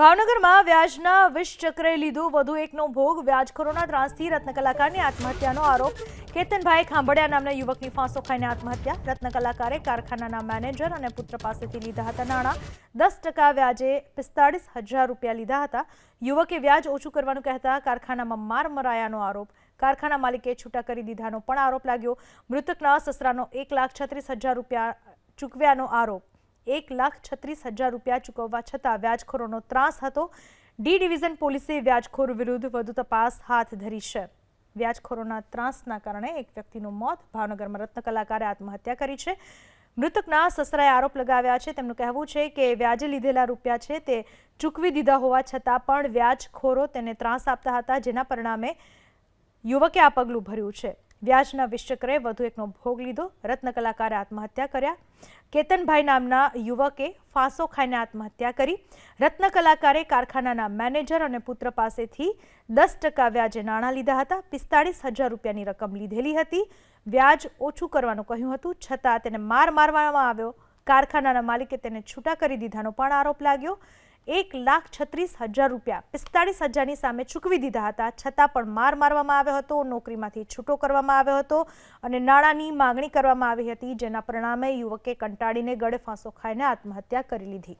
ભાવનગરમાં વ્યાજના વિષચક્રે લીધું વધુ એકનો ભોગ. વ્યાજખોરોના ત્રાસથી રત્ન કલાકારની આત્મહત્યાનો આરોપ. કેતનભાઈ ખાંભડિયા નામના યુવકની ફાંસો ખાઈને આત્મહત્યા. રત્ન કલાકારે કારખાનાના મેનેજર અને પુત્ર પાસેથી લીધા હતા નાણાં. દસ ટકા વ્યાજે પિસ્તાળીસ હજાર રૂપિયા લીધા હતા. યુવકે વ્યાજ ઓછું કરવાનું કહેતા કારખાનામાં માર મરાયાનો આરોપ. કારખાના માલિકે છૂટા કરી દીધાનો પણ આરોપ લાગ્યો. મૃતકના સસરાનો એક લાખ છત્રીસ હજાર રૂપિયા ચૂકવ્યાનો આરોપ. એક લાખ છત્રીસ હજાર રૂપિયા ચૂકવવા છતાં વ્યાજખોરોનો ત્રાસ હતો. ડી ડિવિઝન પોલીસે વ્યાજખોર વિરુદ્ધ વધુ તપાસ હાથ ધરી છે. વ્યાજખોરોના ત્રાસના કારણે એક વ્યક્તિનું મોત ભાવનગરમાં રત્ન કલાકારે આત્મહત્યા કરી છે. મૃતકના સસરાએ આરોપ લગાવ્યા છે. તેમનું કહેવું છે કે વ્યાજે લીધેલા રૂપિયા છે તે ચૂકવી દીધા હોવા છતાં પણ વ્યાજખોરો તેને ત્રાસ આપતા હતા, જેના પરિણામે યુવકે આ પગલું ભર્યું છે. વ્યાજના વિશ્ચક્રએ વધુ એકનો ભોગ લીધો. રત્ન કલાકારે આત્મહત્યા કર્યા. કેતનભાઈ નામના યુવકે ફાંસો ખાઈને આત્મહત્યા કરી. રત્ન કલાકારે કારખાનાના મેનેજર અને પુત્ર પાસેથી દસ ટકા વ્યાજે નાણાં લીધા હતા. પિસ્તાળીસ હજાર રૂપિયાની રકમ લીધેલી હતી. વ્યાજ ઓછું કરવાનું કહ્યું હતું. છતાં તેને માર મારવામાં આવ્યો. કારખાનાના માલિકે તેને છૂટા કરી દીધાનો પણ આરોપ લાગ્યો. એક લાખ છત્રીસ હજાર રૂપિયા પિસ્તાળીસ હજારની સામે ચૂકવી દીધા હતા. છતાં પણ માર મારવામાં આવ્યો હતો, નોકરીમાંથી છૂટો કરવામાં આવ્યો હતો અને નાણાંની માગણી કરવામાં આવી હતી, જેના પરિણામે યુવકે કંટાળીને ગળે ફાંસો ખાઈને આત્મહત્યા કરી લીધી.